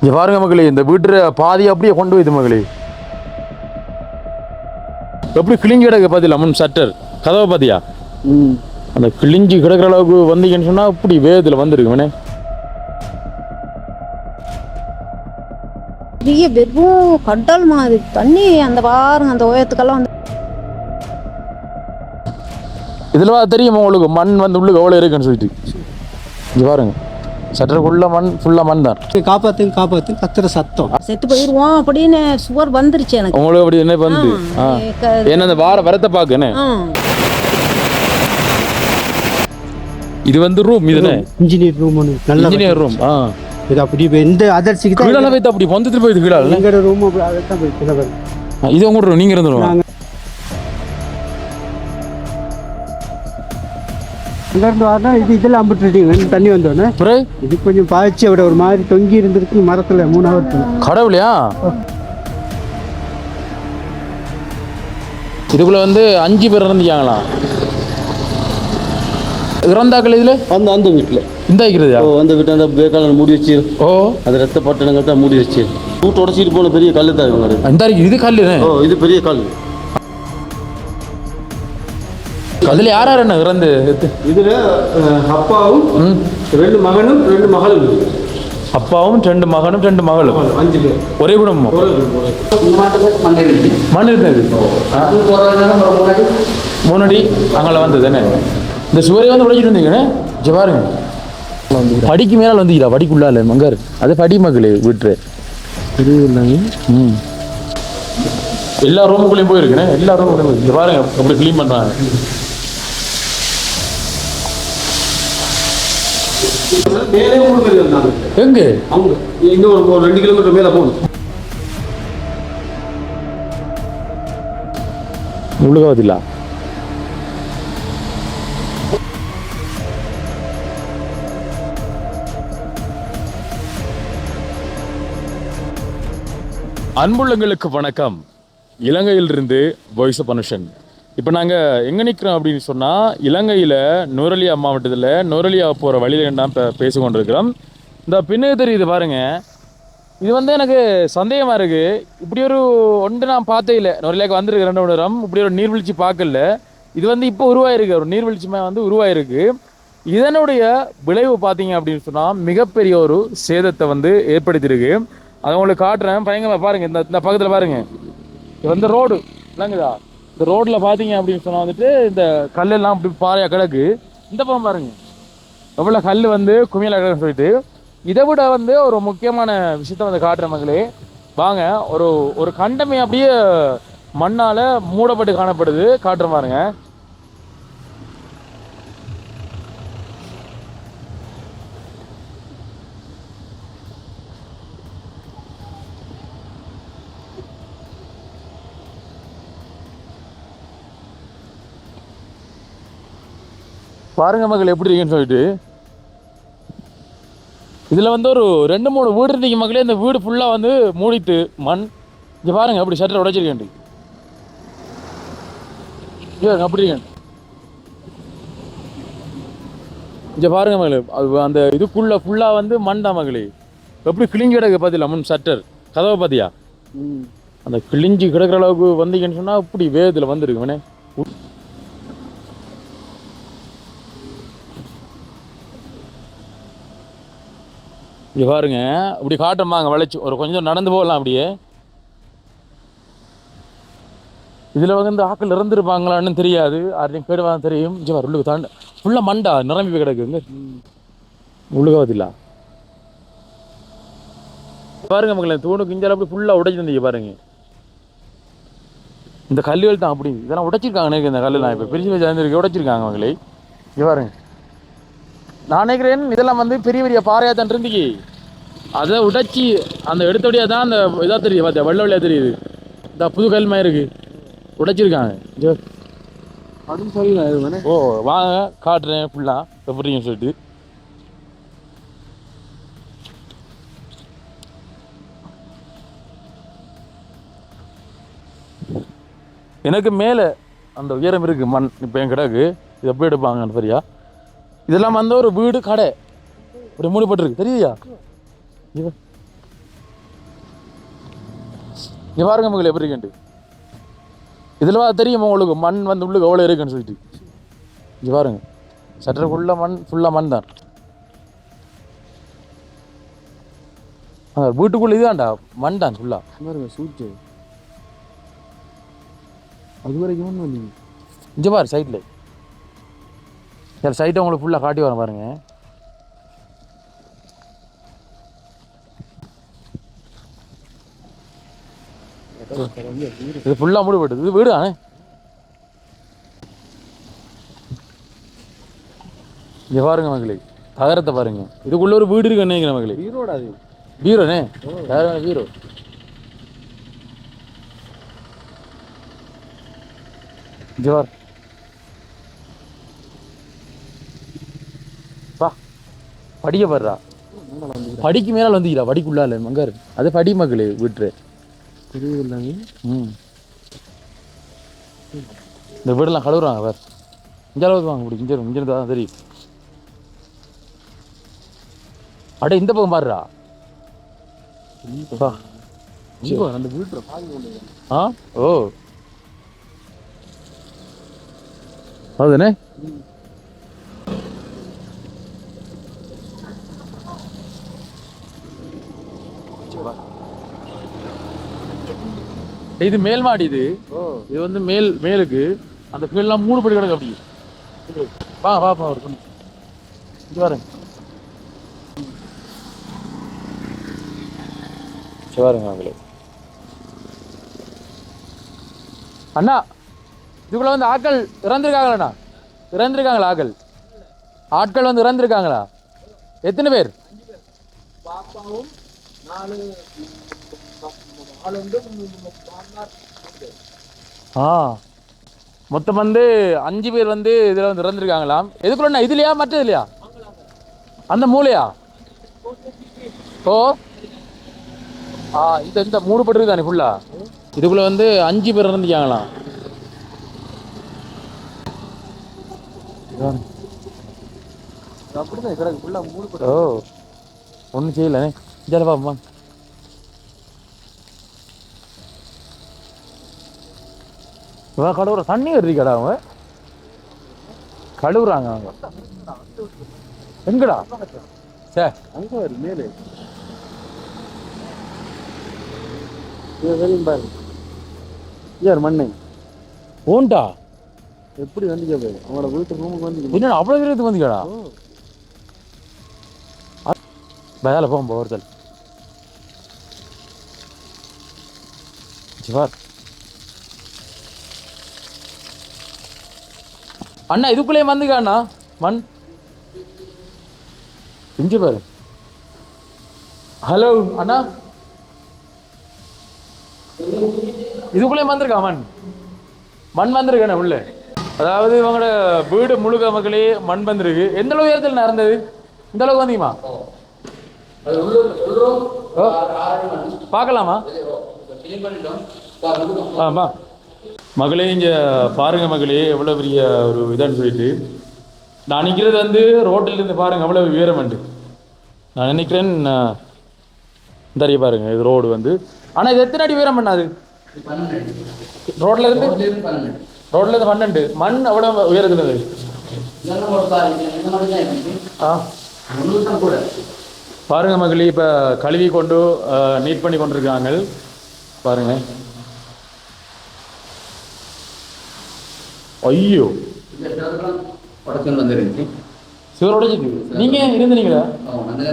இங்க பாருங்க மகளே இந்த வீட்டு பாதி அப்படியே கொண்டு போயிது மகளே. எப்படி கிழிஞ்சு கிடக்கு பாத்தியா முன் சட்டர்? கதவை பாத்தியா? ம். அந்த கிழிஞ்சு கிடக்குற அளவுக்கு வந்தீங்கன்னு சொன்னா இப்படி வேகத்துல வந்திருக்கு வேணே பெரிய வெறும் கடல் மாதிரி தண்ணி அந்த பாருங்க அந்த உயரத்துக்கெல்லாம் வந்து. இதுல தெரியுமா உங்களுக்கு? மண் வந்து உள்ளுக்கு எவ்வளவு இருக்குன்னு சொல்லிட்டு. இங்க பாருங்க சட்டருக்குள்ள மண் ஃபுல்லா மண் தான். காப்பாத்து காப்பாத்து கத்துற சத்தம். செத்து போயிடுவோம் அப்படின்னு சுவர் வந்துருச்சு எனக்கு. உங்களுக்கு அப்படி என்ன வந்து ஏன்னா அந்த வார வரத்தை ஆ. இது வந்து ரூம் இதுனே இன்ஜினியர் ரூம் நல்ல இன்ஜினியர் ரூம் ஆ. இது அப்படி எந்த அதிர்ச்சிக்கு கீழே போய் அப்படி வந்துட்டு போயிது கீழே ரூம். இது உங்க room, நீங்க இருந்துருவோம் இங்கேருந்து வரனா இது இதில் அம்பிட்டுட்டீங்க தண்ணி வந்தோடனே. அப்புறம் இது கொஞ்சம் பாய்ச்சி அவட ஒரு மாதிரி தொங்கி இருந்திருக்கு. மரத்தில் மூணு ஹவர் கடவுளையா? இதுக்குள்ள வந்து அஞ்சு பேர் இறந்துச்சாங்களாம் இறந்தாக்கள் இதுல அந்த அந்த வீட்டில் இந்த வைக்கிறதா ஓ அந்த வீட்டில் அந்த பேக்கால மூடி வச்சு. ஓ. அந்த ரத்த பட்டணங்கள் தான் மூடி வச்சு. வீட்டு உடச்சிட்டு போன பெரிய கல் தான் இவங்க. இந்த இது கல்லு ஓ இது பெரிய கல் அதுல யார் யார் என்ன இறந்து இதில் அப்பாவும் ம். ரெண்டு மகனும் ரெண்டு மகளும். அப்பாவும் ரெண்டு மகனும் ரெண்டு மகளும். ஒரே குடும்பம். மண் இருந்தது முன்னாடி? அங்கே வந்தது என்ன இந்த சுவரே வந்து உடைச்சிட்டு இருந்தீங்கண்ணே இங்க பாருங்க. படிக்கு மேல வந்துக்கிறா படிக்குள்ளால மங்காரு அது படி மகளே வீட்டு ம். எல்லா ரூமுக்குள்ளேயும் போயிருக்குண்ணே எல்லா ரூமுக்குள்ளேயும் பாருங்க அப்படி க்ளீன் பண்றாங்க. மேலே மூணு பேர் இருந்தாங்க எங்க அவங்க இன்னும் ரெண்டு கிலோமீட்டர் மேலே போகணும். முழுகாவதில்ல அன்புள்ளங்களுக்கு வணக்கம். இலங்கையிலிருந்து வாய்ஸ் ஆஃப் அனுஷன் இப்போ நாங்கள் எங்கே நிற்கிறோம் அப்படின்னு சொன்னால் இலங்கையில் நுரலியா மாவட்டத்தில் நுரலியா போகிற வழியில் தான் இப்போ பேசி கொண்டிருக்கிறோம் இந்த பின்னே தெரியுது பாருங்கள் இது வந்து எனக்கு சந்தேகமாக இருக்குது இப்படி ஒரு ஒன்று நான் பார்த்தே இல்லை. நுரலியாக்கு வந்திருக்கு ரெண்டு மணி நேரம். இப்படி ஒரு நீர்வீழ்ச்சி பார்க்கல. இது வந்து இப்போ உருவாயிருக்கு. ஒரு நீர்வீழ்ச்சிமே வந்து உருவாயிருக்கு. இதனுடைய விளைவு பார்த்தீங்க அப்படின்னு சொன்னால் மிகப்பெரிய ஒரு சேதத்தை வந்து ஏற்படுத்தியிருக்கு. அதை உங்களுக்கு காட்டுறேன். பயங்கரமாக பாருங்கள் இந்த இந்த பக்கத்தில் பாருங்கள் இது வந்து ரோடு. இல்லைங்குதா இந்த ரோட்டில் பார்த்தீங்க அப்படின்னு சொன்னால் வந்துட்டு இந்த கல்லெல்லாம் அப்படி பாறையாக கிடக்கு. இந்த பக்கம் பாருங்க. எவ்வளோ கல் வந்து குமியல கிடக்குன்னு சொல்லிட்டு. இதை விட வந்து ஒரு முக்கியமான விஷயத்த வந்து காட்டுற மக்களே. வாங்க ஒரு ஒரு கண்டமே அப்படியே மண்ணால மூடப்பட்டு காணப்படுது. காட்டுற பாருங்க. பாருங்க மகள் எப்படி இருக்குன்னு சொல்லிட்டு. இதில் வந்து ஒரு ரெண்டு மூணு வீடு இருந்தீங்க மக்களே. இந்த வீடு ஃபுல்லாக வந்து மூடிட்டு மண் இங்கே பாருங்க அப்படி ஷட்டர் உடைச்சிருக்கேன் இங்கே அப்படி இருக்கேன் இங்கே பாருங்க மகளே அது அந்த இதுக்குள்ள ஃபுல்லாக வந்து மண் தான் மகளே எப்படி கிழிஞ்சு கிடக்கு பார்த்தில முன் ஷட்டர் கதவை பார்த்தியா அந்த கிழிஞ்சு கிடக்குற அளவுக்கு வந்தீங்கன்னு சொன்னால் இப்படி வேகத்தில் வந்துருக்கு வேணே இப்படி பாருங்க. இப்படி அங்கே வளைச்சு. ஒரு கொஞ்சம் நடந்து போகலாம் அப்படியே. இதில் வந்து ஆக்கள் இறந்துருப்பாங்களான்னு தெரியாது. யாரையும் கேடுவா தெரியும். ஜிவார் உள்ளுக்கு தாண்ட ஃபுல்லாக மண்டா நிரம்பி கிடக்குங்க உள்ளுகாவதில்ல பாருங்க மக்களை தூணுக்கு இஞ்சால அப்படி ஃபுல்லாக உடைச்சிருந்தீங்க பாருங்க. இந்த கல்லுகள் தான் அப்படி. இதெல்லாம் உடைச்சிருக்காங்க எனக்கு இந்த கல்லுலாம். இப்போ பிரிச்சு வச்சு உடைச்சிருக்காங்க மக்களை. இங்கே பாருங்க. நான் நினைக்கிறேன் இதெல்லாம் வந்து பெரிய பெரிய பாறையாக தான் இருந்துச்சு அதை உடைச்சி அந்த எடுத்தபடியாக தான் அந்த இதாக தெரியுது பார்த்தியா? வெள்ளை வெள்ளையாக தெரியுது. இந்த புது கல்மா இருக்கு. உடைச்சிருக்காங்க. அப்படின்னு சொல்லி ஓ வாங்க காட்டுறேன் ஃபுல்லாக எப்படின்னு சொல்லிட்டு. எனக்கு மேலே அந்த உயரம் இருக்கு மண். இப்போ என் கிடக்கு. இது எப்படி எடுப்பாங்கன்னு சரியா இதெல்லாம் வந்து ஒரு வீடு கடை. இப்படி மூடிப்பட்டிருக்கு தெரியுதா? இது இங்க பாருங்க மகள் எப்படி இருக்குன்ட்டு. இதில் தெரியுமா உங்களுக்கு? மண் வந்து உள்ளுக்கு எவ்வளோ இருக்குன்னு சொல்லிட்டு. இங்கே பாருங்க. சட்டை ஃபுல்லாக மண் ஃபுல்லாக மண் தான். ஆ வீட்டுக்குள்ளே இதுதான்டா. மண் தான் ஃபுல்லாக பாருங்க சூச்சு அது வரைக்கும் இங்கே பாரு சைடில் சரி சைட்டை உங்களுக்கு ஃபுல்லாக காட்டி வரேன் பாருங்க. இது ஃபுல்லாக மூடி போயிடுது இது வீடு தானே இங்கே பாருங்க மகளே தகரத்தை பாருங்க. இதுக்குள்ள ஒரு வீடு இருக்கு நினைக்கிறேன் மகளே. ஈரோடு அது. பீரோனே? யார் பீரோ. ஜோர் படிக்க போடுறா படிக்கு மேலே வந்துக்கிறா படிக்குள்ளா இல்லை மங்காரு. அது படி மகளே வீட்டு ம். இந்த வீடெல்லாம் கழுவுறாங்க வேறு இங்கே அளவுக்கு வாங்க இப்படி இங்கே இங்கே தான் தெரியும் அட இந்த பக்கம் பாருடா. ஆ? ஓ. அதுதானே இது மேல் மாடி இது. இது வந்து மேல் மேலுக்கு. அந்த கீழெல்லாம் மூணு படி கிடக்கு அப்படி வா வா வா ஒரு பாருங்க சரி பாருங்க அவங்களே அண்ணா இதுக்குள்ள வந்து ஆட்கள் இறந்துருக்காங்களாண்ணா? இறந்துருக்காங்களா ஆட்கள்? ஆட்கள் வந்து இறந்துருக்காங்களா? எத்தனை பேர்? ஆ. மொத்தம் வந்து அஞ்சு பேர் வந்து இதில் வந்து இறந்துருக்காங்களாம். எதுக்குள்ளண்ணா இதுலையா மற்ற இதுலையா? அந்த மூலையா? ஓ ஆ இந்த இந்த மூணு பட்டு தானே ஃபுல்லா இதுக்குள்ள வந்து அஞ்சு பேர் இறந்துக்காங்களாம் அப்படிதான் ஓ. ஒன்றும் செய்யலண்ணே ஜல இவன் கழுவுற தண்ணி வருது அவங்க? கழுவுறாங்க அவங்க. எங்கடா? சே அங்கே மேலே. பாரு. யார் மண்ணை. ஓண்டா எப்படி வந்துக்க போய் அவங்களோட வீட்டு ரூமுக்கு வந்து என்ன அவ்வளோ தூரத்துக்கு வந்துக்கடா? வேலை போகும் ஒருத்தல் சிவார் அண்ணா இதுக்குள்ளேயே வந்துக்கா அண்ணா. மண் இங்க பாரு. ஹலோ அண்ணா. இதுக்குள்ளே வந்திருக்கா மண் மண் வந்திருக்கண்ணா உள்ள. அதாவது இவங்களோட வீடு முழுக்க மக்களே மண் வந்திருக்கு. எந்த அளவு உயரத்தில் நடந்தது? இந்த அளவுக்கு வந்தீங்கம்மா? பார்க்கலாமா? ஆமா மகளே இங்கே பாருங்க மகளே எவ்வளோ பெரிய ஒரு இதான்னு சொல்லிட்டு. நான் நிற்கிறது வந்து ரோட்டிலிருந்து பாருங்கள் அவ்வளோ உயரம் உண்டு. நான் நினைக்கிறேன் தெரிய இந்த பாருங்க இது ரோடு வந்து. ஆனால் இது எத்தனை அடி உயரம் பண்ணாது ரோட்ல இருந்து? ரோட்ல இருந்து பன்னெண்டு. மண் அவ்வளோ உயரத்துல அது. ஆ. பாருங்க மகளி இப்போ கழுவி கொண்டு நீட் பண்ணி கொண்டிருக்காங்க. பாருங்கள் ஐயோ உடச்சல் வந்துருந்துச்சு சிவர் உடைச்சிட்டு நீங்க இருந்தீங்களா வந்து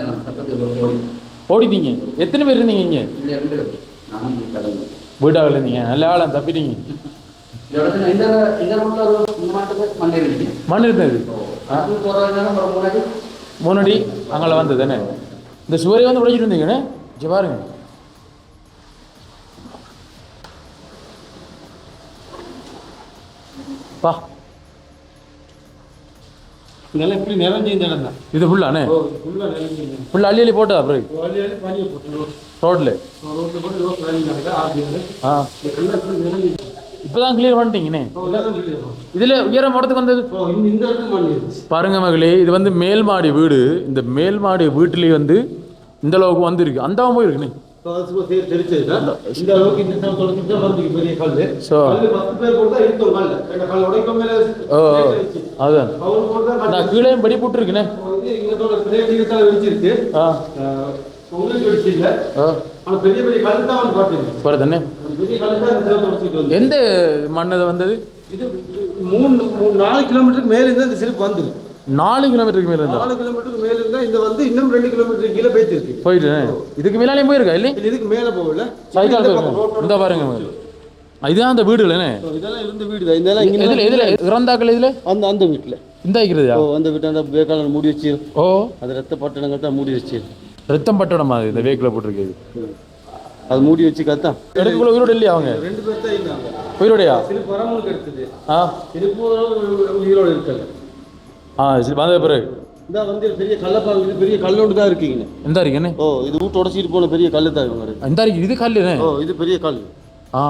ஓடிட்டீங்க எத்தனை பேர் இருந்தீங்க இங்க வீட்டாவில் இருந்தீங்க நல்ல ஆளம் தப்பிட்டீங்க மண் இருந்தது முன்னாடி அங்கே வந்தது தானே இந்த சுவரை வந்து உடைச்சிட்டு இருந்தீங்கண்ணே பாருங்க பா இதெல்லாம் இப்படி நிறைஞ்சு இந்த இடம் தான் இது ஃபுல்லாண்ணே ஃபுல்லாக நிறைஞ்சு ஃபுல்லாக அள்ளி அள்ளி போட்டா அப்புறம் வழியாலே பனியை போட்டு ரோட்ல ரோட்டில் போட்டு ரோட் வேலைங்க நடக்குது. ஆறு ஆ. இப்போதான் கிளியர் பண்ணிட்டீங்கண்ணே. இதில் உயரம் இடத்துக்கு வந்தது பாருங்க மகளே இது வந்து மேல் மாடி வீடு. இந்த மேல் மாடி வீட்டிலேயே வந்து இந்த அளவுக்கு வந்திருக்கு. அந்த போயிருக்குண்ணே. அதான். கீழே படி வந்து எந்த மண் இது வந்தது? இது மூணு நாலு கிலோமீட்டருக்கு மேல இருந்தா இந்த சிலிப் வந்துரு நாலு கிலோமீட்டருக்கு மேலே இருந்தா? நாலு கிலோமீட்டருக்கு மேல இருந்தா இந்த வந்து இன்னும் ரெண்டு கிலோமீட்டர் கீழே போயிட்டு போயிட்டு இதுக்கு மேலாலே போயிருக்கா இல்லை? இதுக்கு மேல போகல. சைக்கிள் இந்த போயிருக்கா? பக்கம் ரோட்டோட இந்த பாருங்க. இதுதான் அந்த வீடு இல்லைண்ணே இதெல்லாம் இருந்த வீடு தான். இதெல்லாம் இதில் இதில் இறந்தாக்கள் இதில்? அந்த அந்த வீட்டுல இந்த இருக்கிறதா? ஓ அந்த வீட்டு அந்த வேக்காளர் மூடி வச்சு. ஓ. அது ரத்த பட்டணங்கள் தான் மூடி வச்சு. ரத்தம் பட்டணம் அது இந்த வேக்கில் போட்டிருக்கு அது மூடி வச்சு கத்தான் எடுக்கக்குள்ள உயிரோடு இல்லையா அவங்க? ரெண்டு பேர் தான் உயிரோடையா? திருப்பு வரவங்களுக்கு எடுத்தது. ஆ. திருப்பு உயிரோடு இருக்காங்க ஆ சரி வந்த பிறகு. இந்த வந்து பெரிய கல்லப்பாங்க இது பெரிய கல்லோடு தான் இருக்கீங்க எந்த இருக்குண்ணே ஓ இது வீட்டு உடச்சிட்டு போன பெரிய கல்லு தான் இவங்க இருக்கு. இது கல்லுண்ணே ஓ இது பெரிய கல் ஆ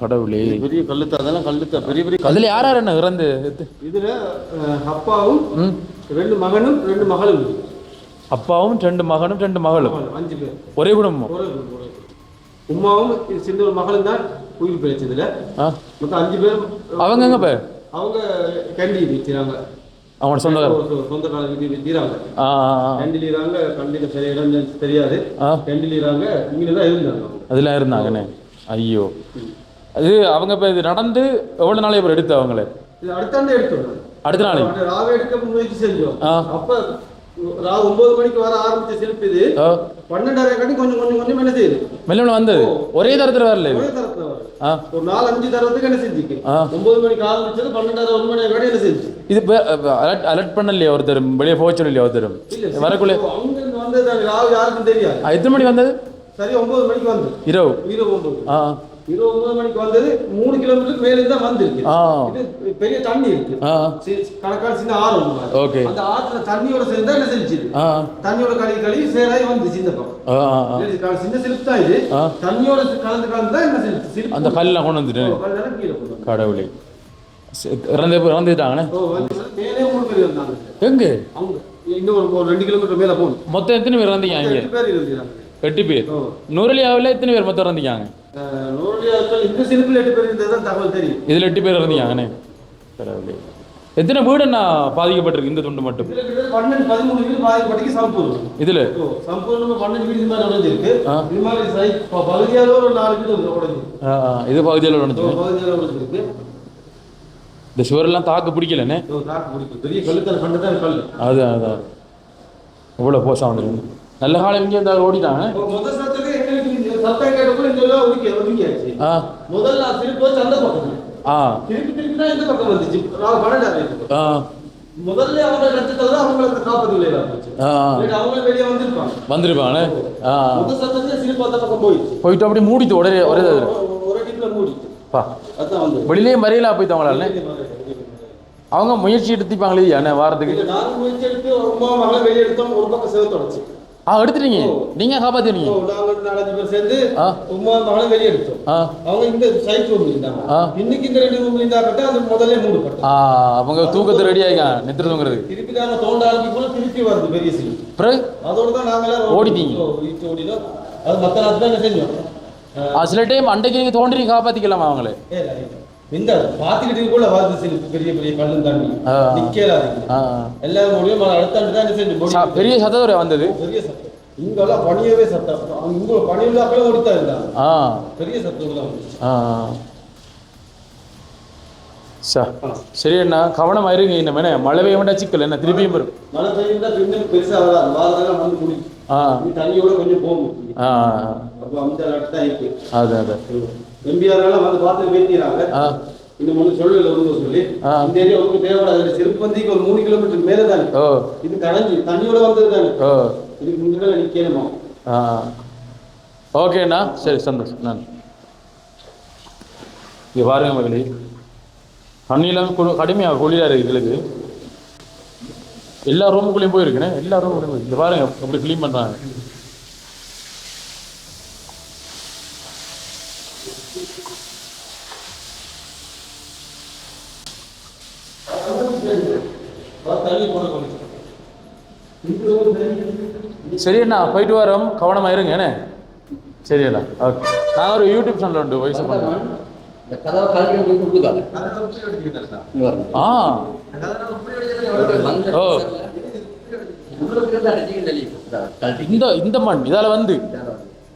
கடவுளே. பெரிய கல்லு தான் அதெல்லாம் கல்லு தான் பெரிய பெரிய கல் அதில் யார் யார் என்ன இறந்து? இதுல அப்பாவும் ரெண்டு மகனும் ரெண்டு மகளும். அப்பாவும் ரெண்டு மகனும் ரெண்டு மகளும். அஞ்சு பேர். ஒரே குடும்பம். உமாவும் சின்ன ஒரு மகளும் தான் உயிர் பிழைச்சதுல மொத்தம் அஞ்சு பேரும் அவங்க எங்க அவங்க கேண்டி விற்கிறாங்க சொந்தக்காரர் சொந்த இடம் தெரியாது. அதெல்லாம் இருந்தாங்கண்ணே. ஐயோ. அது அவங்க இப்போ இது நடந்து எவ்வளோ நாளே அப்புறம் எடுத்து அவங்கள? இது அடுத்தாண்டு எடுத்தோம் அடுத்த எடுக்க முயற்சி செஞ்சோம். அப்ப ராவ ஒன்பது மணிக்கு வர ஆரம்பிச்ச சிலிப்பு இது. பன்னெண்டரை காட்டி கொஞ்சம் கொஞ்சம் கொஞ்சம் என்ன செய்யுது மெல்ல வந்தது. ஒரே தரத்தில் வரல ஒரே தரத்துல ஒரு நாலு அஞ்சு தரத்துக்கு என்ன செஞ்சுக்கு. ஒன்பது மணிக்கு ஆரம்பிச்சது பன்னெண்டரை ஒரு மணி காட்டி என்ன செஞ்சு இது அலர்ட் அலர்ட் பண்ணலையா ஒருத்தர் வெளியே போக சொல்லலையா ஒருத்தர் வரக்குள்ளே. அவங்க வந்தது யாருக்கும் தெரியாது. எத்தனை மணி வந்தது? சரி ஒன்பது மணிக்கு வந்து இரவு. இருபது ஒன்பது ஆ. இருபது ஒன்பது மணிக்கு வந்தது மூணு கிலோமீட்டருக்கு மேல தான் வந்திருக்கு. இது பெரிய தண்ணி இருக்கு. கணக்கான சின்ன ஆறு. ஓகே. அந்த ஆத்துல தண்ணியோட சேர்ந்தா என்ன செஞ்சு ஆ. தண்ணியோட கழுவி கழுவி சேராய் வந்து சின்ன பக்கம். சின்ன சிலிப்பு தான் இது. தண்ணியோட கலந்து கலந்து தான் என்ன செஞ்சு அந்த கல்லாம் கொண்டு போடும் கடவுளே. இறந்து இறந்துட்டாங்கண்ணே? ஓ வந்து மேலே மூணு பேர் இருந்தாங்க. எங்க? அவங்க இன்னும் ஒரு ரெண்டு கிலோமீட்டர் மேல போகணும். மொத்தம் எத்தனை பேர் இறந்தீங்க எட்டு பேர் இருந்தாங்க. எட்டு பேர். நூறுலியாவில் எத்தனை பேர் மொத்தம் தெரியும். இதில் எட்டு பேர் இறந்தீங்கண்ணே கடவுளே எத்தனை வீடு நான் பாதிக்கப்பட்டிருக்கு இந்த துண்டு மட்டும்? இதுல கிட்டத்தட்ட பன்னெண்டு பதிமூணு வீடு பாதிப்பட்டிக்கு சம்பூர்ணம் இதில்? ஓ, சம்பூர்ணமா பன்னெண்டு வீடு இது மாதிரி உடைஞ்சிருக்கு. இது பகுதியால ஒரு நாலு வீடு உடைஞ்சிருக்கு இது பகுதியில் நடந்துச்சு பகுதியால உடைஞ்சிருக்கு. இந்த சுவரெல்லாம் தாக்கு பிடிக்கலண்ணே தாக்கு பிடிக்கும். பெரிய கல் அது அதான் இவ்வளோ போசா வந்துருக்கு. நல்ல காலம் இங்கே இருந்தால் ஓடிட்டாங்க ஆ முதல்ல திருப்பி அந்த பக்கம் ஆ திருப்பி திருப்பி தான் இந்த பக்கம் வந்துச்சு ஆ முதல்ல அவங்க ரத்தத்தை தான் அவங்களுக்கு காப்பது இல்லை போச்சு ஆ இல்லாட்டி அவங்களும் வெளியே வந்திருப்பாங்க வந்துருப்பானே ஆ முதல் சத்தத்துல சிரிப்பு அந்த பக்கம் போயிடுச்சு போயிட்டு அப்படியே மூடிட்டு உடனே ஒரே தடவை. ஒரு- ஒரு அடிக்குள்ள மூடிட்டு பா அதான் வந்து வெளியிலேயே மறியலா போயிட்டு அவங்களால அவங்க முயற்சி எடுத்துப்பாங்களே வாரத்துக்கு முயற்சி எடுத்து வெளியே எடுத்தோம் ஒரு பக்கம் ஆ எடுத்துட்டீங்க. நீங்க காப்பாத்தினீங்க நாங்க நாலஞ்சு சேர்ந்து. உமா மகளை வெளியே எடுத்தோம். அவங்க இந்த சைட் ரூம் இருந்தாங்க. இன்னைக்கு இந்த ரெண்டு ரூம் இருந்தாக்கட்ட அது முதல்ல மூடப்பட்டது ஆ அவங்க தூக்கத்தை ரெடி ஆகிங்க நித்திர தூங்குறது திருப்பி நாங்க தோண்ட ஆரம்பிக்கும் திருப்பி வருது பெரிய சீல் பிறகு? அதோட தான் நாங்களாம் ஓடிட்டீங்க. ஓடினோம் அது மத்த நாள் தான் என்ன செஞ்சோம்? சில டைம் அன்றைக்கு நீங்க தோண்டி நீங்க காப்பாத்திக்கலாமா அவங்களே. இந்த பாத்துக்கிட்டு கூட சீல் பெரிய பெரிய கல்லும் தண்ணி. நிக்கலாதீங்க ஆ. எல்லாரும் முடியும் அடுத்த ஆண்டு தான் என்ன பெரிய சத்தம் வந்தது? பெரிய சத்தம். இங்கெல்லாம் பணியவே சத்தம். அவங்க இங்க பணியுள்ளாக்களே ஓடித்தான் இருந்தாங்க. ஆ. பெரிய சத்தம் தான் வந்துச்சு. ஆ சா சரி அண்ணா கவனமா இருங்க இன்னமே மழை பெய்ய சிக்கல்? என்ன திருப்பியும் வரும். மழை பெய்யுதா இன்னும் பெருசா வராது. வாரதெல்லாம் வந்து முடியும் ஆ. நீ தண்ணியோட கொஞ்சம் போகும். அப்போ அந்த அது அது எம்பிஆர் வந்து பார்த்து பேசிக்கிறாங்க. இன்னும் ஒண்ணு சொல்லல ஒன்று சொல்லி. இந்த ஏரியா உங்களுக்கு தேவைப்படாது. சிறுப்பந்திக்கு ஒரு மூணு கிலோமீட்டர் மேலே தானே இது கடைஞ்சி தண்ணியோட வந்தது தானே? இதுக்கு முன்னாடி நிக்கணுமா ஓகேண்ணா சரி சந்தோஷம். நன்றி. இங்கே பாருங்க மகளி. தண்ணியெல்லாம் குளு கடுமையாக குளிராக இருக்குது எங்களுக்கு. எல்லா ரூமுக்குள்ளேயும் போயிருக்குண்ணே. எல்லா ரூமுக்குள்ளேயும் இங்கே பாருங்க எப்படி க்ளீன் பண்ணுறாங்க தண்ணி போட கொஞ்சம் சரி அண்ணா போயிட்டு வரோம். கவனமாக இருங்க என்ன? சரியாடா ஓகே. நான் ஒரு யூடியூப் சேனல் உண்டு வயசு ஆ ஓ. இந்த இந்த மண் இதால வந்து.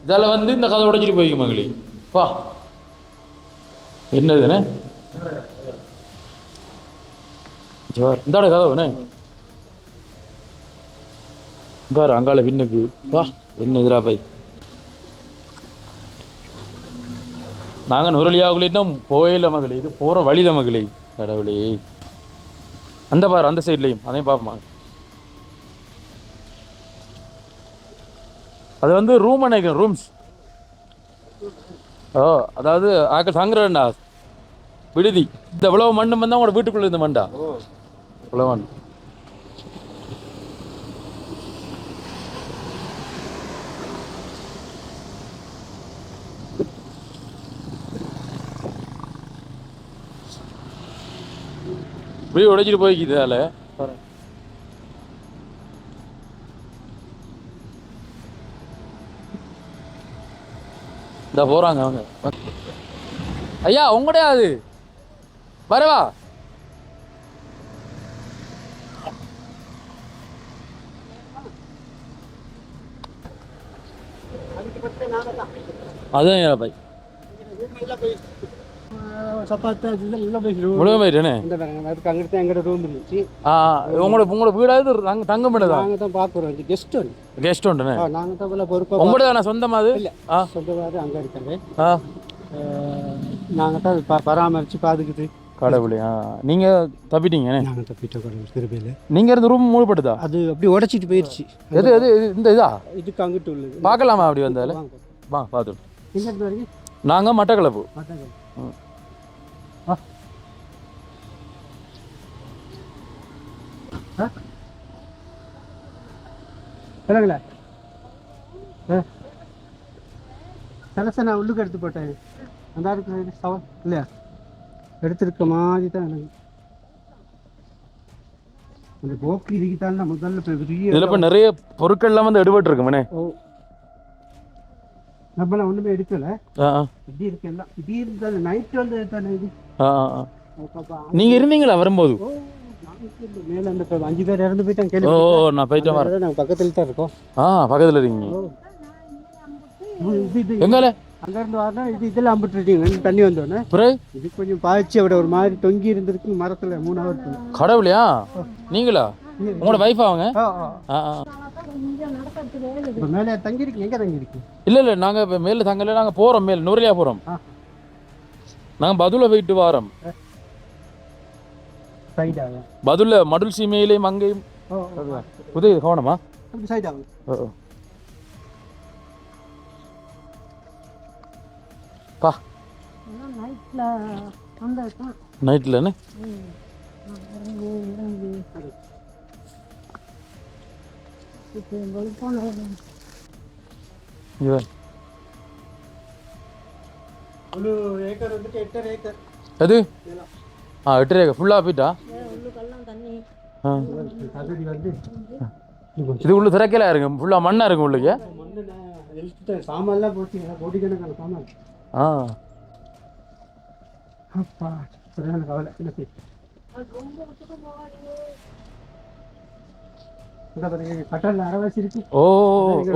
இதால வந்து இந்த கதை உடைச்சிட்டு போய்க்கு மகளி. பா என்னதுண்ணே இந்தாட கதவுண்ணே பாரு அங்கால பின்னுக்கு வா என்ன எதிரா பை நாங்க நுரலியாவுக்குள்ளே தான் போயில மகளே இது போற வழியில மகளே. கடவுளே. அந்த பாரு அந்த சைட்லையும் அதையும் பார்ப்போமா அது வந்து ரூம் நினைக்கிறேன் ரூம்ஸ் ஓ அதாவது ஆக்கள் தங்குறேன்டா விடுதி. இந்த இவ்வளவு மண்ணு வந்தா உங்களோட வீட்டுக்குள்ள இருந்த மண்டா? இவ்வளவு மண். அப்படியே உடைச்சிட்டு போய்க்குது அதில் இந்த போகிறாங்க அவங்க. ஐயா உங்களுடைய அது? வரவா அதான் பை சப்பாத்து அதெல்லாம் உள்ள போய் முழுக போயிட்டேனே இந்த பாருங்க அதுக்கு அங்கிட்டு தான் எங்கட ரூம் இருந்துச்சு ஆ உங்களோட உங்களோட வீடாவது தங்க தங்கம் பண்ணதா நாங்க தான் பார்க்குறோம் இது கெஸ்ட் ஒன்று கெஸ்ட் உண்டுண்ணே நாங்க தான் போல பொறுப்பாக உங்களோட தானே சொந்தமா அது? இல்ல. ஆ. சொந்தமாக அங்கே இருக்காங்க. ஆ. நாங்க தான் அது ப- பராமரிச்சு பாதுக்கிட்டு கடவுளே ஆ. நீங்க தப்பிட்டீங்கண்ணே நாங்க தப்பிட்டோம் கடவுள் திருப்பியில் நீங்க இருந்த ரூம் மூடப்பட்டதா அது அப்படி உடைச்சிட்டு போயிடுச்சு எது எது இந்த இதா? இதுக்கு அங்கிட்டு உள்ளது. பார்க்கலாமா அப்படி வந்தால? வாங்க. வா பார்த்துட்டு எங்க இருந்து வரீங்க நாங்க மட்டக்களப்பு. மாட்டாங்க ம். ஆ ஆ சொல்லுங்களே ஆ? சலசை நான் உள்ளுக்கு எடுத்து போட்டேன். அந்த இருக்கு சவல் இல்லையா? எடுத்திருக்க மாதிரி தான் எனக்கு. அந்த போக்கு இதுக்கிட்டால் முதல்ல பெரிய இதுல இப்ப நிறைய பொருட்கள்லாம் வந்து எடுபட்டு இருக்குமண்ணே ஓ. நம்மளாம் ஒன்றுமே எடுக்கல. இப்படி இருக்கு எல்லாம் இப்படி இருந்தால் நைட் வந்து தானே இது. நீங்க இருந்தீங்களா வரும்போது? நாங்க. மேல அந்த அஞ்சு பேர் இறந்து போயிட்டாங்க கேள்வி ஓ, நான் போயிட்டு வரேன் நாங்கள் பக்கத்துல தான் இருக்கோம். ஆ பக்கத்துல இருக்கீங்க. எங்கால அங்க இருந்து வரணும் இது இதெல்லாம் அம்பிட்டுட்டீங்க தண்ணி வந்தோடனே. பிறகு? இது கொஞ்சம் பாய்ச்சி விட ஒரு மாதிரி தொங்கி இருந்திருக்கு மரத்துல மூணாவது கடவுளையா? நீங்களா? உங்களோட வைஃப் அவங்க? ஆ ஆ. ஆ ஆ. இப்போ மேலே தங்கியிருக்கு எங்க தங்கியிருக்கு இல்ல இல்ல நாங்க இப்ப மேல தங்கல நாங்க போறோம் மேல நுரையா போறோம். ஆ. நாங்க பதுல போயிட்டு வாரோம். சைடாக பதுல மடுல் சீமையிலையும் அங்கேயும். ஓ உதவி கவனமா. பா. நைட்டில் வந்து எது? ஆ எட்டு ரேகை ஃபுல்லாக போயிட்டா? இது உள்ள திறக்கல இருங்க ஃபுல்லாக மண்ணாக இருக்கும் உள்ளுக்கு? ஆ. அப்பா கவலை. ஓ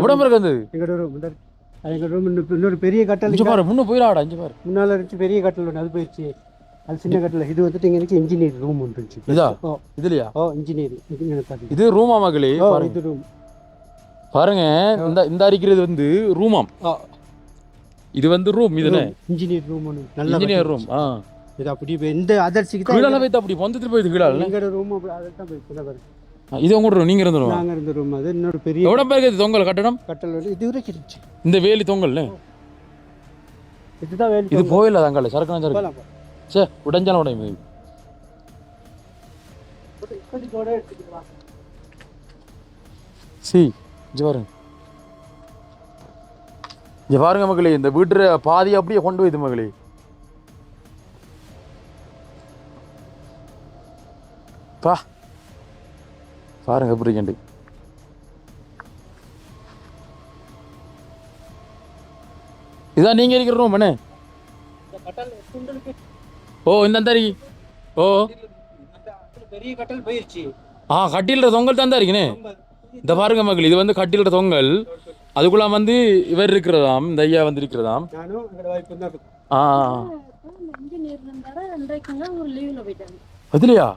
உடம்பு இருக்கு இந்த இன்னொரு பெரிய கட்டல் இங்கே பாரு முன்ன போயிடாடா இங்கே பாரு. முன்னால் இருந்துச்சு பெரிய கட்டல் ஒன்று அது போயிடுச்சு அது சின்ன கட்டல். இது வந்துட்டு இங்கே இன்ஜினியர் ரூம் ஒன்று இதா? ஓ இதுலையா? ஓ இன்ஜினியர் இது ரூமா மகளே? பாருங்க. இது ரூம் பாருங்க இந்த இந்த அடிக்கிறது வந்து ரூமாம். இது வந்து ரூம் இதுனே? இன்ஜினியர் ரூம் ஒன்று நல்ல இன்ஜினியர் ரூம் ஆ. இது அப்படி அதர்சிக்கு தான் கீழே போய் அப்படி வந்துட்டு போயிது கீழே எங்களோட ரூம் அப்படி அதை தான் இந்த பாருங்க. இது உங்களோட room, நீங்க இருந்த? நாங்கள் இருந்த ரூம் அது இன்னொரு பெரிய எவ்வளோ பேருக்கு இது தொங்கல் கட்டடம் கட்டல் இது வரைக்கும் இருந்துச்சு. இந்த வேலி தொங்கல்னு இதுதான் வேலை இது போயில தங்கல சரக்கு சரக்கு. சே உடைஞ்சாலும் உடையும் சி பாருங்க. இங்க பாருங்க மகளே இந்த வீட்டுல பாதி அப்படியே கொண்டு போயிது மகளே. பா. பாருங்க எப்படி கண்டு இதான் நீங்கள் இருக்கிற ரூம் ஓ இந்த தரி ஓ. பெரிய கட்டல் போயிருச்சு ஆ கட்டில்ற தொங்கல் தான் இருக்குண்ணே இந்த பாருங்க மக்கள் இது வந்து கட்டில்ற தொங்கல். அதுக்குள்ள வந்து இவர் இருக்கிறதாம் இந்த ஐயா வந்து இருக்கிறதாம். ஆ அதுலையா?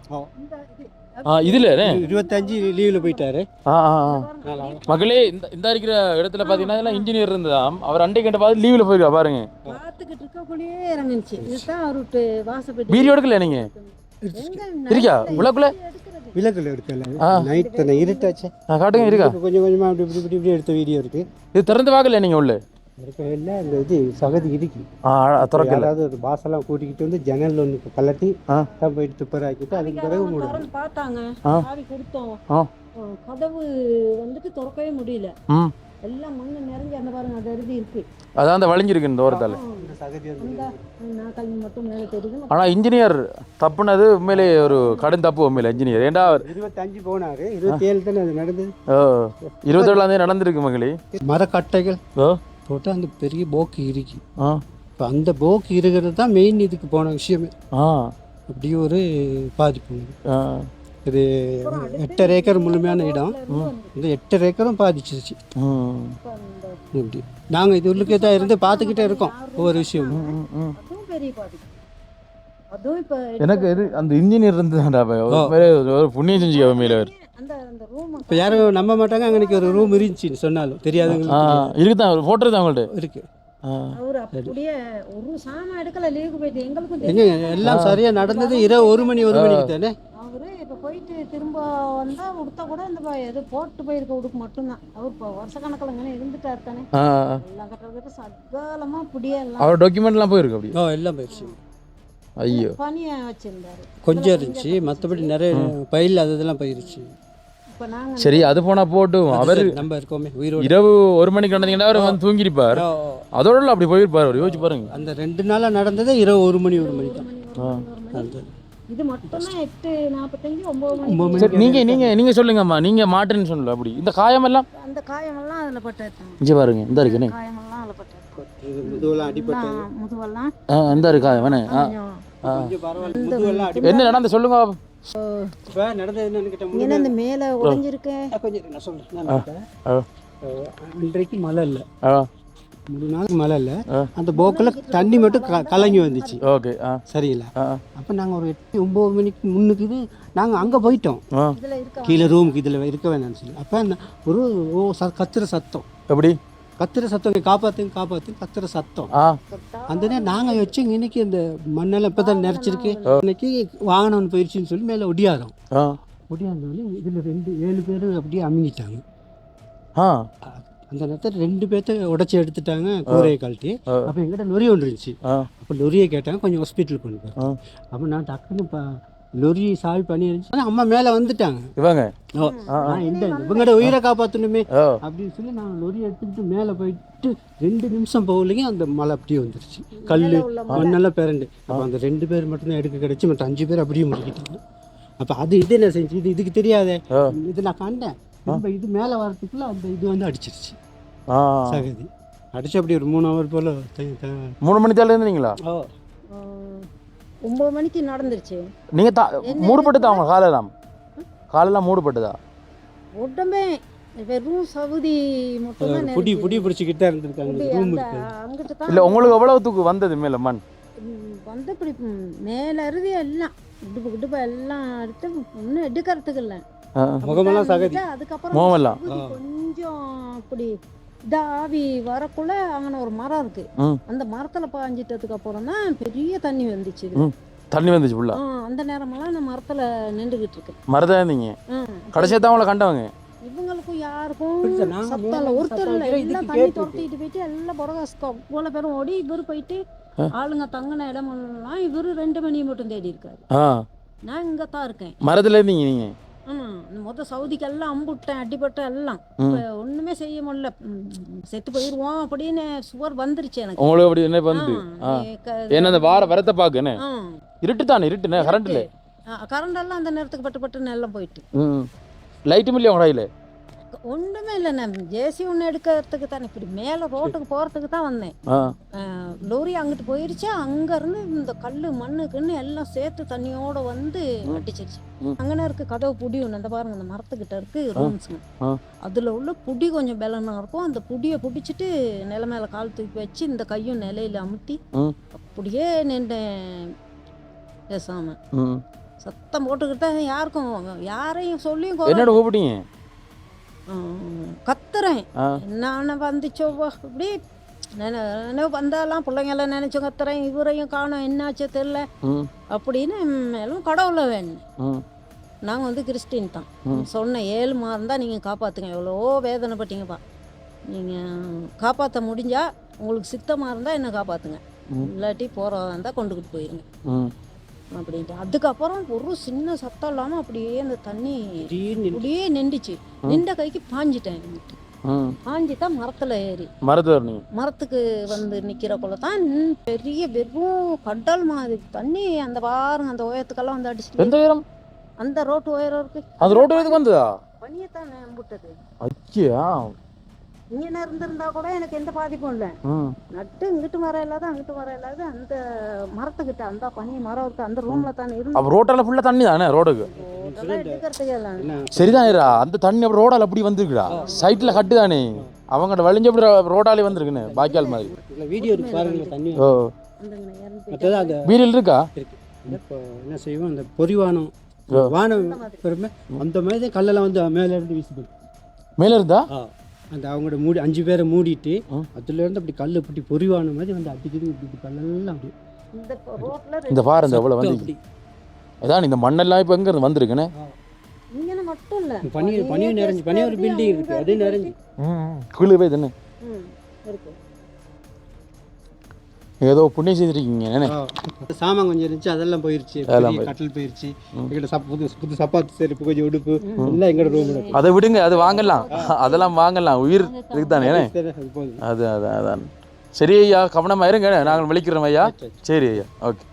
இதுல இருபத்தஞ்சு லீவில் போயிட்டாரு. ஆ ஆ ஆ. மக்களே இந்த இந்த இருக்கிற இடத்துல பார்த்தீங்கன்னா இதெல்லாம் இன்ஜினியர் இருந்ததாம். அவர் அண்டை கிட்ட பார்த்து லீவில் போயிருக்கா பாருங்க. பார்த்துக்கிட்டு இருக்கக்குள்ளேயே இறங்குச்சு இதுதான் அவருட்டு வாசப்படி வீடியோ எடுக்கல நீங்க? இருக்கா? உள்ளக்குள்ள? விளக்குல எடுக்கல. நைட் தானே இருட்டாச்சு. நான் காட்டுங்க இருக்கா? கொஞ்சம் கொஞ்சமா அப்படி இப்படி இப்படி இப்படி எடுத்த வீடியோ இருக்கு. இது திறந்து பார்க்கல நீங்க உள்ள? இருக்கல இந்த இது சகதி இருக்கு ஆ திறக்கல. ஒரு பாசெல்லாம் கூட்டிக்கிட்டு வந்து ஜன்னல் ஒன்று கலட்டி ஆ. தான் போயிட்டு துப்பராக்கிட்டு அதுக்கு பிறகு திறந்து பார்த்தாங்க. சாவி கொடுத்தோம். கதவு வந்துட்டு திறக்கவே முடியல. எல்லாம் மண்ணு நிறைஞ்சு அந்த பாருங்க அது அருதி இருக்கு. அதான் அந்த வளைஞ்சிருக்கு இந்த ஓரத்தால். அந்த ஆனால் இன்ஜினியர் தப்புனது உண்மையிலே ஒரு கடும் தப்பு உண்மையில இன்ஜினியர் ஏண்டா அவர் இருபத்தஞ்சு போனாரு இருபத்தி ஏழு தானே அது நடந்தது? இருபத்தேழாம் தேதி நடந்திருக்கு மகளே. மரக்கட்டைகள். ஓ. போட்டு அந்த பெரிய போக்கு இருக்கு ஆ. இப்போ அந்த போக்கு இருக்கிறது தான் மெயின் இதுக்கு போன விஷயமே. ஆ. அப்படி ஒரு பாதிப்பு. ஆ. இது எட்டரை ஏக்கர் முழுமையான இடம். இந்த எட்டரை ஏக்கரும் பாதிச்சிருச்சு. இப்படி நாங்கள் இது உள்ளுக்கே தான் இருந்து பார்த்துக்கிட்டே இருக்கோம். ஒவ்வொரு விஷயமும். எனக்கு இது அந்த இன்ஜினியர் இருந்ததுடா ஒரு புண்ணியம் செஞ்சு அவர் இப்போ யாரும் நம்ப மாட்டாங்க அங்கே ஒரு ரூம் இருந்துச்சுன்னு சொன்னாலும் ஆ தெரியாதவங்களுக்கு இருக்குதான் ஒரு ஃபோட்டோ தான் உங்கள்கிட்ட இருக்கு. ஆ. அவர் அப்படியே ஒரு சாமான் எடுக்கல லீவுக்கு போயிட்டு. எங்களுக்கும் எங்க தெரியும் எல்லாம் சரியா நடந்தது இரவு ஒரு மணி ஒரு மணிக்கு தானே? அவரு இப்போ போயிட்டு திரும்ப வந்தா உடுத்தா கூட இந்த எது போட்டு போயிருக்க உடுக்கு மட்டும்தான். அவர் இப்போ வருஷ கணக்கில் இங்கே இருந்துட்டார் தானே. எல்லாம் கட்டுறதுக்கு சகலமா புடியே எல்லாம். அவர் டாக்குமெண்ட்லாம் போயிருக்கு அப்படி? ஓ எல்லாம் போயிடுச்சு. ஐயோ. பனியை வச்சிருந்தாரு. கொஞ்சம் இருந்துச்சு. மற்றபடி நிறைய பயில் அது இதெல்லாம் போயிருச்சு. சரி அது போனா போட்டும் அவர் நம்ம இருக்கோமே உயிரோடு. இரவு ஒரு மணிக்கு நடந்தீங்கன்னா அவர் வந்து தூங்கிருப்பார் அதோட அப்படி போயிருப்பார் அவர் யோசிச்சு பாருங்க. அந்த ரெண்டு நாளாக நடந்ததே இரவு ஒரு மணி ஒரு மணி தான். இது மட்டும்தான் எட்டு நாற்பத்தஞ்சு ஒம்பது மணி ஒன்பது மணி சரி நீங்க நீங்க நீங்க சொல்லுங்கம்மா நீங்க மாட்டுன்னு சொல்லல அப்படி. இந்த காயமெல்லாம் அந்த காயமெல்லாம் அதில் பட்டது இங்கே பாருங்க இந்த இருக்குண்ணே காயமெல்லாம் அதில் முதுவெல்லாம் அடிபட்டு முதுவெல்லாம். இந்த இருக்கு காயம் வேணே என்ன நடந்து சொல்லுங்க இப்போ நடந்தது என்னன்னு கேட்ட இங்கே இந்த மேலே உடைஞ்சிருக்கு? கொஞ்சம் இரு, நான் சொல்றேன். நான் சொல்றேன். ஆ. அஹ், அன்றைக்கு மழை இல்லை. ஆ. மூணு நாளுக்கு மழை இல்லை. அந்த போக்கில் தண்ணி மட்டும் க கலங்கி வந்துச்சு. ஓகே ஆ. சரியில்லை. ஆ. அப்போ நாங்கள் ஒரு எட்டு ஒம்பது மணிக்கு முன்னுக்கு நாங்கள் அங்கே போயிட்டோம். ஆ. இதில் இருக்க கீழே ரூமுக்கு இதில் இருக்க வேணாம்னு சொல்லி. அப்போ ஒரு ஓ ச கத்துற சத்தம். எப்படி? கத்துற சத்தம் காப்பாத்துங்க காப்பாத்துங்க கத்துற சத்தம். அந்த நேரம் நாங்கள் வச்சு இன்னைக்கு இந்த மண்ணெல்லாம் இப்போ தான் நிறச்சிருக்கு இன்னைக்கு வாகனம் போயிடுச்சுன்னு சொல்லி மேலே ஒடியாரோம் ஆ. ஒடியாந்தோடனே இதில் ரெண்டு ஏழு பேர் அப்படியே அமுங்கிட்டாங்க. அந்த நேரத்தில் ரெண்டு பேர்த்த உடச்சி எடுத்துட்டாங்க கூரையை கழட்டி. அப்போ எங்கிட்ட லொரி ஒன்று இருந்துச்சு. அப்போ லொரியை கேட்டாங்க கொஞ்சம் ஹாஸ்பிட்டல் கொண்டு போய் அப்போ நான் டக்குன்னு லொரி சால்வ் பண்ணி அம்மா மேலே வந்துட்டாங்க. இவங்க? இந்த இவங்களோட உயிரை காப்பாற்றணுமே அப்படின்னு சொல்லி நான் லொரி எடுத்துக்கிட்டு மேலே போயிட்டு ரெண்டு நிமிஷம் போகலையும் அந்த மலை அப்படியே வந்துருச்சு. கல் மண்ணெல்லாம் பிறண்டு அப்போ அந்த ரெண்டு பேர் மட்டும்தான் எடுக்க கிடைச்சு மற்ற அஞ்சு பேர் அப்படியே முடிக்கிட்டாங்க அப்போ அது இது என்ன செஞ்சு? இது இதுக்கு தெரியாதே. இது நான் கண்டேன். திரும்ப இது மேலே வரதுக்குள்ள அந்த இது வந்து அடிச்சிருச்சு. சகதி. அடிச்சு அப்படி ஒரு மூணு ஹவர் போல் மூணு மணி தேல இருந்தீங்களா? ஓ. ஒம்பது மணிக்கு நடந்துருச்சு. நீங்க தா மூடுபட்டுதா அவங்க காலெல்லாம்? காலெல்லாம் மூடுபட்டுதா? உடம்பே வெறும் சவுதி மட்டும்தான் புடி. புடி பிடிச்சிக்கிட்டு இருந்திருக்காங்க. ரூம் இருக்கு. அங்கிட்டு இல்ல உங்களுக்கு எவ்வளவு தூக்கு வந்தது மேல மண்? வந்து இப்படி மேல அருதி எல்லாம் இடுப்பு இடுப்பு எல்லாம் எடுத்து ஒன்றும் எடுக்கிறதுக்கு இல்லை. முகமெல்லாம் சகதி. அதுக்கப்புறம் கொஞ்சம் அப்படி இதா ஆவி வரக்குள்ள அங்கே ஒரு மரம் இருக்கு. அந்த மரத்துல பாஞ்சிட்டதுக்கு அப்புறம் தான் பெரிய தண்ணி வந்துச்சு இதுல. தண்ணி வந்துச்சு ஃபுல்லா ஆ, அந்த நேரமெல்லாம் நான் மரத்துல நின்றுகிட்டு இருக்கேன் மறதான் இருந்தீங்க. கடைசியா தான் அவங்கள கண்டவங்க? இவங்களுக்கும் யாருக்கும் சத்தம் இல்லை. ஒருத்தர் இல்லை. எல்லாம் தண்ணி. துரத்திட்டு போயிட்டு எல்லாம் புறகாஸ்கோ இவ்வளோ பேரும் ஓடி இவர் போயிட்டு ஆளுங்க தங்கின இடமெல்லாம் இவரு ரெண்டு மணி மட்டும் தேடி இருக்காரு ஆ. நான் இங்கே தான் இருக்கேன். மரத்துல இருந்தீங்க நீங்க? ஆமாம் மொத சவுதிக்கு எல்லாம் அம்புட்டேன் அடிபட்டேன் எல்லாம். ஒன்றுமே செய்ய முடியல. செத்து போயிடுவோம் அப்படின்னு சுவர் வந்துருச்சு எனக்கு. உங்களுக்கு அப்படி என்ன வந்து? என்ன அந்த வார வரத்தை பாக்கு என்ன? ஆ, இருட்டு தானே இருட்டுண்ணே கரண்ட் இல்லை கரண்ட் எல்லாம் அந்த நேரத்துக்கு பட்டு பட்டுன்னு எல்லாம் போயிட்டு. லைட்டும் இல்லையா உங்க கையில் ஒன்றுமே இல்லை நான் ஜேசி ஒன்று எடுக்கிறதுக்கு தானே இப்படி மேலே ரோட்டுக்கு போகிறதுக்கு தான் வந்தேன். லோரி அங்கிட்டு போயிருச்சு. அங்கேருந்து இந்த கல் மண்ணுக்குன்னு எல்லாம் சேர்த்து தண்ணியோட வந்து அடிச்சிருச்சு. அங்கன இருக்கு கதவு புடி ஒன்று அந்த பாருங்க அந்த மரத்துக்கிட்ட இருக்கு ரூம்ஸுங்க. அதில் உள்ள புடி கொஞ்சம் பலனாக இருக்கும். அந்த புடியை பிடிச்சிட்டு நில மேலே கால் தூக்கி வச்சு இந்த கையும் நிலையில அமுத்தி. அப்படியே நின்றேன். பேசாம. சத்தம் போட்டுக்கிட்டு யாருக்கும் யாரையும் சொல்லியும் என்னோட கூப்பிட்டீங்க? கத்துறேன். ஆ. என்ன வந்துச்சோ இப்படி நினை வந்தாலாம் பிள்ளைங்கெல்லாம் நினச்சி கத்துறேன். இவரையும் காணோம் என்னாச்சோ தெரில அப்படின்னு மேலும் கடவுளை வேணும் நாங்கள் வந்து கிறிஸ்டின் தான். சொன்ன ஏழு மாதம் தான் நீங்கள் காப்பாற்றுங்க எவ்வளோ வேதனைப்பட்டீங்கப்பா. நீங்கள் காப்பாற்ற முடிஞ்சா உங்களுக்கு சித்தமாக இருந்தால் என்ன காப்பாற்றுங்க இல்லாட்டி போகிறதா இருந்தால் கொண்டுக்கிட்டு போயிருங்க. அப்படின்ட்டு. அதுக்கப்புறம் ஒரு சின்ன சத்தம் இல்லாமல் அப்படியே அந்த தண்ணி அப்படியே நின்றுச்சு. நின்ற கைக்கு பாஞ்சிட்டேன் பாஞ்சி தான் மரத்தில் ஏறி. மரத்து நீங்க மரத்துக்கு வந்து போல தான் பெரிய வெறும் கடல் மாதிரி தண்ணி அந்த பாருங்க அந்த உயரத்துக்கெல்லாம் வந்து அடிச்சுட்டு. எந்த உயரம்? அந்த ரோட்டு உயரம் இருக்கு. அது ரோட்டு வயதுக்கு வந்ததா? பனியத்தான் நம்பிட்டது ஐயா. இங்கே இருந்திருந்தா கூட எனக்கு எந்த பாதிப்பும் இல்லை. ம் நட்டு இங்கிட்டு மரம் இல்லாத அங்கிட்டு மரம் இல்லாத அந்த மரத்துக்கிட்ட அந்த பனி மரம் இருக்கு அந்த ரூம்ல தானே இருந்து அப்போ ரோட்டால ஃபுல்லா தண்ணி தானே ரோடுக்கு? சரிதான் அந்த தண்ணி அப்படி ரோடால அப்படி வந்திருக்குடா. சைட்ல கட்டு தானே. அவங்கள்ட்ட வழிஞ்ச அப்படி ரோடாலே வந்திருக்குன்னு பாக்கியால் மாதிரி. இல்லை வீடியோ இருக்கு பாருங்க தண்ணி ஓ. பீரியல் இருக்கா? இருக்கு. இப்போ என்ன செய்வோம் அந்த பொறிவானம் வானம் பெருமை அந்த மாதிரி கல்லெல்லாம் வந்து மேலே இருந்து வீசுது மேல இருந்தா? ஆ. அந்த அவங்களோட மூடி அஞ்சு பேரை மூடிட்டு ம். அதுல இருந்து அப்படி கல் இப்படி பொறிவான மாதிரி வந்து அடிக்குது இப்படி இப்படி கல்லெல்லாம் அப்படி. இந்த ரோட்ல இந்த பாரு இந்த எவ்வளவு வந்து அப்படி. அதான் இந்த மண்ணெல்லாம் இப்போ எங்க இங்கே மட்டும் இல்லை. பனி பனியும் நிறைஞ்சு பனி ஒரு பில்டிங் இருக்கு அது நிறைஞ்சு. கீழே போய் தானே? ம் இருக்கு. ஏதோ புண்ணியம் செய்திருக்கீங்க என்ன. சாமான் கொஞ்சம் இருந்துச்சு அதெல்லாம் போயிருச்சு கட்டில் போயிருச்சு. எங்கிட்ட சப் புது புது சப்பாத்து செருப்பு கொஞ்சம் உடுப்பு எல்லாம் எங்களோட ரூம்ல அதை விடுங்க அது வாங்கலாம். அதெல்லாம் வாங்கலாம். உயிர் என்ன? அது அதான் அதான். சரி ஐயா கவனமா இருங்க நாங்கள் விழிக்கிறோம் ஐயா. சரி ஐயா. ஓகே.